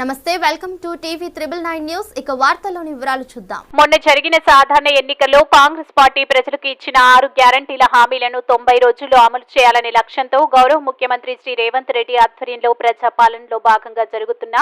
నమస్తే welcome to TV triple nine news. ఇక వార్తల్లోని వివరాలు చూద్దాం. మొన్న జరిగిన సాధారణ ఎన్నికల్లో కాంగ్రెస్ పార్టీ ప్రజలకు ఇచ్చిన ఆరు గ్యారంటీల హామీలను తొంభై రోజుల్లో అమలు చేయాలనే లక్ష్యంతో గౌరవ ముఖ్యమంత్రి శ్రీ రేవంత్ రెడ్డి ఆధ్వర్యంలో ప్రజాపాలనలో భాగంగా జరుగుతున్న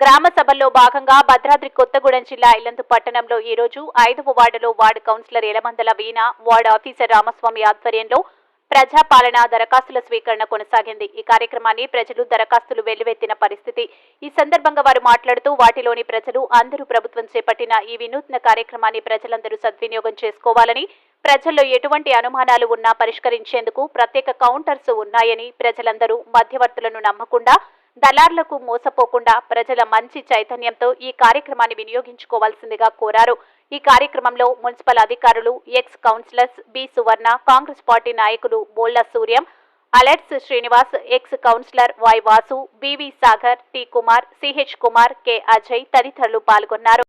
గ్రామ సభల్లో భాగంగా భద్రాద్రి కొత్తగూడెం జిల్లా ఇల్లందు పట్టణంలో ఈ రోజు ఐదవ వార్డులో ward councillor Elamandala Veena ward officer Ramaswamy ఆధ్వర్యంలో ప్రజాపాలన దరఖాస్తుల స్వీకరణ కొనసాగింది. ఈ కార్యక్రమాన్ని ప్రజలు దరఖాస్తులు వెల్లువెత్తిన పరిస్థితి. ఈ సందర్భంగా వారు మాట్లాడుతూ వాటిలోని ప్రజలు అందరూ ప్రభుత్వం చేపట్టిన ఈ వినూత్న కార్యక్రమాన్ని ప్రజలందరూ సద్వినియోగం చేసుకోవాలని ప్రజల్లో ఎటువంటి అనుమానాలు ఉన్నా పరిష్కరించేందుకు ప్రత్యేక కౌంటర్స్ ఉన్నాయని ప్రజలందరూ మధ్యవర్తులను నమ్మకుండా దళార్లకు మోసపోకుండా ప్రజల మంచి చైతన్యంతో ఈ కార్యక్రమాన్ని వినియోగించుకోవాల్సిందిగా కోరారు. ఈ కార్యక్రమంలో మున్సిపల్ అధికారులు ex councillors B Suvarna Congress party నాయకులు Bolla Suryam అలెట్స్ Srinivas ex councillor Y Vasu BV Sagar T Kumar CH Kumar K Ajay తదితరులు పాల్గొన్నారు.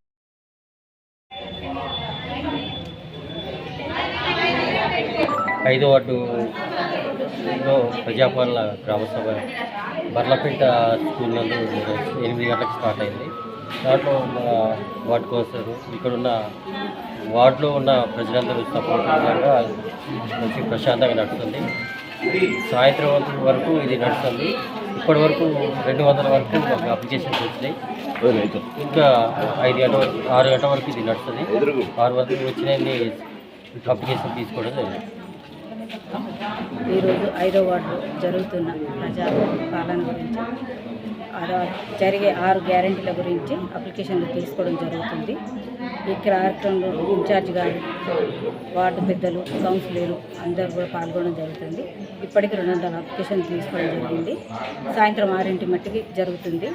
ఐదో వార్డులో ప్రజాపాలన గ్రామసభ బర్లపేట స్కూల్ నందు ఎనిమిది గంటలకు స్టార్ట్ అయింది. దాంట్లో మన వార్డు కౌన్సిలర్ ఇక్కడ ఉన్న వార్డులో ఉన్న ప్రజలందరూ సపోర్టివ్గా మంచి ప్రశాంతంగా నడుస్తుంది. సాయంత్రం వరకు ఇది నడుస్తుంది. ఇప్పటి వరకు రెండు వందల వరకు మాకు అప్లికేషన్స్ వచ్చినాయి. ఇంకా ఐదు గంటల వరకు ఆరు గంటల వరకు ఇది నడుస్తుంది. ఆరు వరకు వచ్చినాయన్ని అప్లికేషన్ తీసుకోవడం జరిగింది. ఈరోజు ఐదో వార్డు జరుగుతున్న ప్రజా పాలన గురించి జరిగే ఆరు గ్యారెంటీల గురించి అప్లికేషన్లు తీసుకోవడం జరుగుతుంది. ఈ కార్యక్రమంలో ఇన్ఛార్జ్ గారు వార్డు పెద్దలు కౌన్సిలర్లు అందరూ కూడా పాల్గొనడం జరుగుతుంది. ఇప్పటికి రెండు వందల అప్లికేషన్లు తీసుకోవడం జరిగింది. సాయంత్రం ఆరింటి మట్టికి జరుగుతుంది.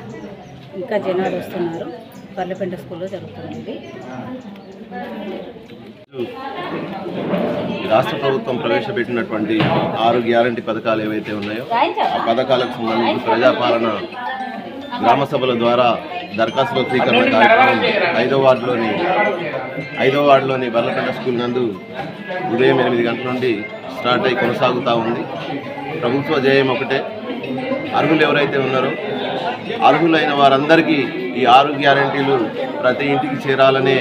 ఇంకా జనాలు వస్తున్నారు. పల్లెపెంట స్కూల్లో జరుగుతుంది రాష్ట్ర ప్రభుత్వం ప్రవేశపెట్టినటువంటి ఆరు గ్యారంటీ పథకాలు ఏవైతే ఉన్నాయో ఆ పథకాలకు సంబంధించి ప్రజాపాలన గ్రామ సభల ద్వారా దరఖాస్తుల స్వీకరణ కార్యక్రమం ఐదో వార్డులోని ఐదో వార్డులోని బల్లపెంట స్కూల్ నందు ఉదయం ఎనిమిది గంటల నుండి స్టార్ట్ అయి కొనసాగుతూ ఉంది. ప్రభుత్వ జయం ఒకటే. అర్హులు ఎవరైతే ఉన్నారో అర్హులైన వారందరికీ ఈ ఆరు గ్యారంటీలు ప్రతి ఇంటికి చేరాలనే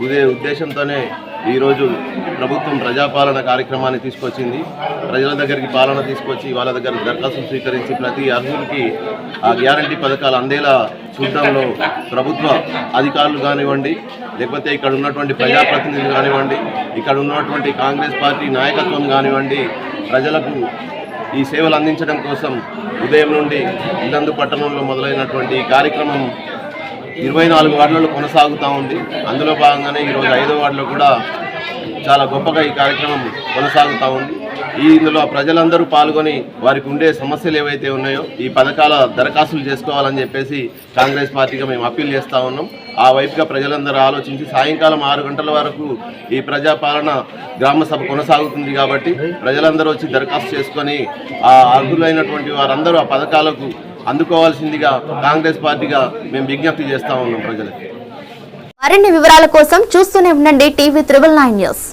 ఉదే ఉద్దేశంతోనే ఈరోజు ప్రభుత్వం ప్రజాపాలన కార్యక్రమాన్ని తీసుకొచ్చింది. ప్రజల దగ్గరికి పాలన తీసుకొచ్చి వాళ్ళ దగ్గర దరఖాస్తు స్వీకరించి ప్రతి అర్హులకి ఆ గ్యారంటీ పథకాలు అందేలా చూడడంలో ప్రభుత్వ అధికారులు కానివ్వండి లేకపోతే ఇక్కడ ఉన్నటువంటి ప్రజాప్రతినిధులు కానివ్వండి ఇక్కడ ఉన్నటువంటి కాంగ్రెస్ పార్టీ నాయకత్వం కానివ్వండి ప్రజలకు ఈ సేవలు అందించడం కోసం ఉదయం నుండి ఇల్లందు పట్టణంలో మొదలైనటువంటి ఈ కార్యక్రమం ఇరవై నాలుగు వార్డులలో కొనసాగుతూ ఉంది. అందులో భాగంగానే ఈరోజు ఐదో వార్డులో కూడా చాలా గొప్పగా ఈ కార్యక్రమం కొనసాగుతూ ఉంది. ఇందులో ప్రజలందరూ పాల్గొని వారికి ఉండే సమస్యలు ఏవైతే ఉన్నాయో ఈ పథకాల దరఖాస్తులు చేసుకోవాలని చెప్పేసి కాంగ్రెస్ పార్టీగా మేము అప్పీల్ చేస్తూ ఉన్నాం. ఆ వైపుగా ప్రజలందరూ ఆలోచించి సాయంకాలం ఆరు గంటల వరకు ఈ ప్రజాపాలన గ్రామ సభ కొనసాగుతుంది కాబట్టి ప్రజలందరూ వచ్చి దరఖాస్తు చేసుకొని ఆ అర్హులైనటువంటి వారందరూ ఆ పథకాలకు అందుకోవాల్సిందిగా కాంగ్రెస్ పార్టీగా మేము విజ్ఞప్తి చేస్తూ ఉన్నాం ప్రజలకి. మరిన్ని వివరాల కోసం చూస్తూనే ఉండండి టీవీ త్రిబుల్ నైన్ న్యూస్.